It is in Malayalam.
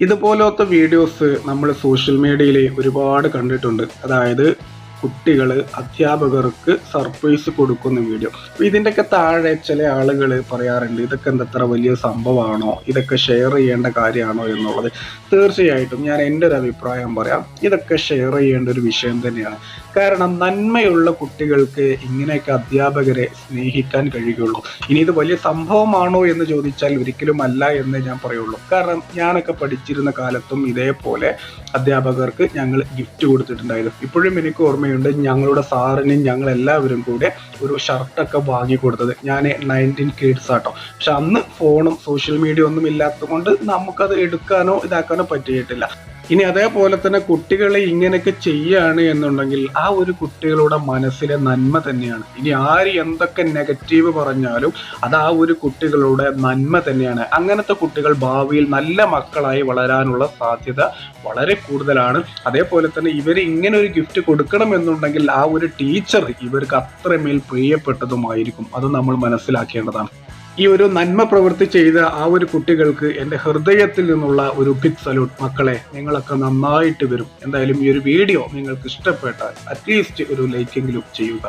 ഇതുപോലത്തെ വീഡിയോസ് നമ്മൾ സോഷ്യൽ മീഡിയയിൽ ഒരുപാട് കണ്ടിട്ടുണ്ട്. അതായത് കുട്ടികൾ അധ്യാപകർക്ക് സർപ്രൈസ് കൊടുക്കുന്ന വീഡിയോ. ഇതിന്റെയൊക്കെ താഴെ ചില ആളുകൾ പറയാറുണ്ട് ഇതൊക്കെ എന്തത്ര വലിയ സംഭവമാണോ? ഇതൊക്കെ ഷെയർ ചെയ്യേണ്ട കാര്യമാണോ എന്നുള്ളത്? തീർച്ചയായിട്ടും ഞാൻ എന്റെ ഒരു അഭിപ്രായം പറയാം. ഇതൊക്കെ ഷെയർ ചെയ്യേണ്ട ഒരു വിഷയം തന്നെയാണ്. കാരണം നന്മയുള്ള കുട്ടികൾക്ക് ഇങ്ങനെയൊക്കെ അധ്യാപകരെ സ്നേഹിക്കാൻ കഴിയുകയുള്ളൂ ഇനി ഇത് വലിയ സംഭവമാണോ എന്ന് ചോദിച്ചാൽ ഒരിക്കലും അല്ല എന്ന് ഞാൻ പറയുള്ളൂ. കാരണം ഞാനൊക്കെ പഠിച്ചിരുന്ന കാലത്തും ഇതേപോലെ അധ്യാപകർക്ക് ഞങ്ങൾ ഗിഫ്റ്റ് കൊടുത്തിട്ടുണ്ടായിരുന്നു. ഇപ്പോഴും എനിക്ക് ഓർമ്മയുണ്ട്. ഞങ്ങളുടെ സാറിനും ഞങ്ങൾ എല്ലാവരും കൂടെ ഒരു ഷർട്ടൊക്കെ വാങ്ങി കൊടുത്തത്. ഞാൻ നയന്റീൻ കിഡ്സ് ആട്ടോ. പക്ഷെ അന്ന് ഫോണും സോഷ്യൽ മീഡിയ ഒന്നും ഇല്ലാത്തത് കൊണ്ട് നമുക്കത് എടുക്കാനോ ഇതാക്കാനോ പറ്റിയിട്ടില്ല. ഇനി അതേപോലെ തന്നെ കുട്ടികളെ ഇങ്ങനെയൊക്കെ ചെയ്യാണ് എന്നുണ്ടെങ്കിൽ ആ ഒരു കുട്ടികളുടെ മനസ്സിലെ നന്മ തന്നെയാണ്. ഇനി ആര് എന്തൊക്കെ നെഗറ്റീവ് പറഞ്ഞാലും അത് ആ ഒരു കുട്ടികളുടെ നന്മ തന്നെയാണ്. അങ്ങനത്തെ കുട്ടികൾ ഭാവിയിൽ നല്ല മക്കളായി വളരാനുള്ള സാധ്യത വളരെ കൂടുതലാണ്. അതേപോലെ തന്നെ ഇവർ ഇങ്ങനെ ഒരു ഗിഫ്റ്റ് കൊടുക്കണം എന്നുണ്ടെങ്കിൽ ആ ഒരു ടീച്ചർ ഇവർക്ക് അത്രമേൽ പ്രിയപ്പെട്ടതുമായിരിക്കും. അത് നമ്മൾ മനസ്സിലാക്കേണ്ടതാണ്. ഈ ഒരു നന്മ പ്രവൃത്തി ചെയ്ത ആ ഒരു കുട്ടികൾക്ക് എന്റെ ഹൃദയത്തിൽ നിന്നുള്ള ഒരു ബിഗ് സല്യൂട്ട് മക്കളെ നിങ്ങളൊക്കെ നന്നായിട്ട് വരും. എന്തായാലും ഈ ഒരു വീഡിയോ നിങ്ങൾക്ക് ഇഷ്ടപ്പെട്ടാൽ അറ്റ്ലീസ്റ്റ് ഒരു ലൈക്കെങ്കിലും ചെയ്യുക.